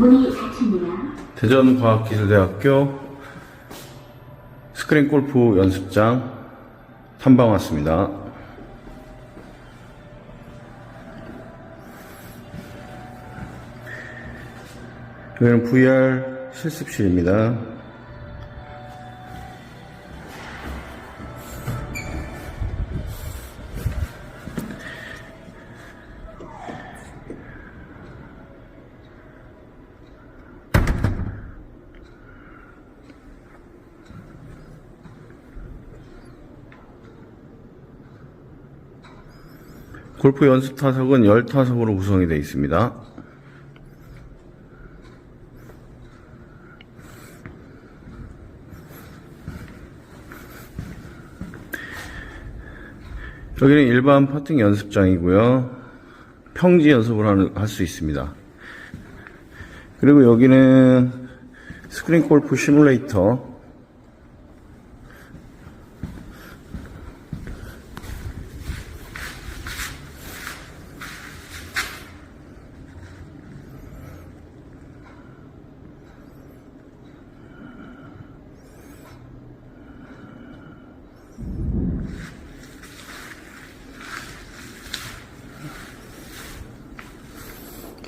문이 닫힙니다. 대전과학기술대학교 스크린 골프 연습장 탐방 왔습니다. 여기는 VR 실습실입니다. 골프 연습 타석은 10타석으로 구성이 되어 있습니다. 여기는 일반 퍼팅 연습장이고요. 평지 연습을 할 수 있습니다. 그리고 여기는 스크린 골프 시뮬레이터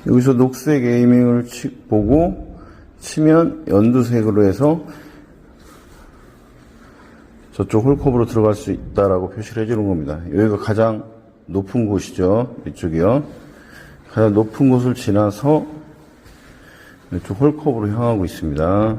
여기서 녹색 에이밍을 치- 보고 치면 연두색으로 해서 저쪽 홀컵으로 들어갈 수 있다라고 표시를 해주는 겁니다. 여기가 가장 높은 곳이죠. 이쪽이요. 가장 높은 곳을 지나서 이쪽 홀컵으로 향하고 있습니다.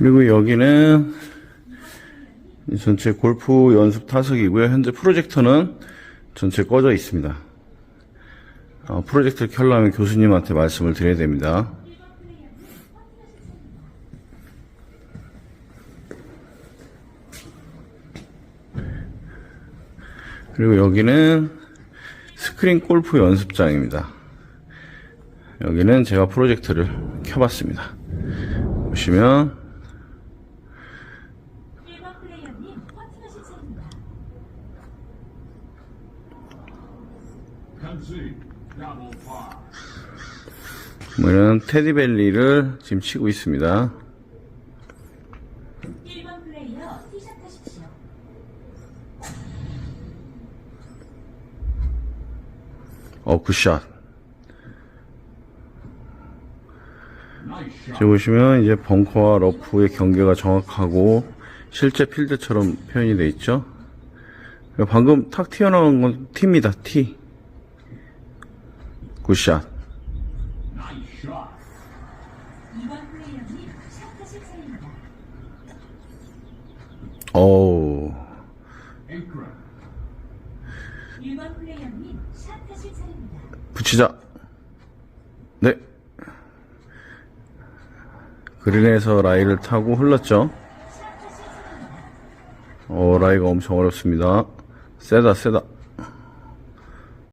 그리고 여기는 이 전체 골프 연습 타석이고요. 현재 프로젝터는 전체 꺼져 있습니다. 어, 프로젝터를 켜려면 교수님한테 말씀을 드려야 됩니다. 그리고 여기는 스크린 골프 연습장입니다. 여기는 제가 프로젝터를 켜봤습니다. 보시면 1번 플레이어님 퍼팅하실 차례입니다. 뭐 이런 테디벨리를 지금 치고 있습니다. 1번 플레이어 티샷 하십시오. 어, 굿샷. 지금 보시면 이제 벙커와 러프의 경계가 정확하고 실제 필드처럼 표현이 되어 있죠. 방금 탁 튀어나온 건 티입니다, 티. 굿샷. 2번 플레이어님 샷 하실 차례입니다. 어우, 1번 플레이어님 샷 하실 차례입니다. 붙이자. 네. 그린에서 라이를 타고 흘렀죠. 어, 라이가 엄청 어렵습니다. 세다, 세다.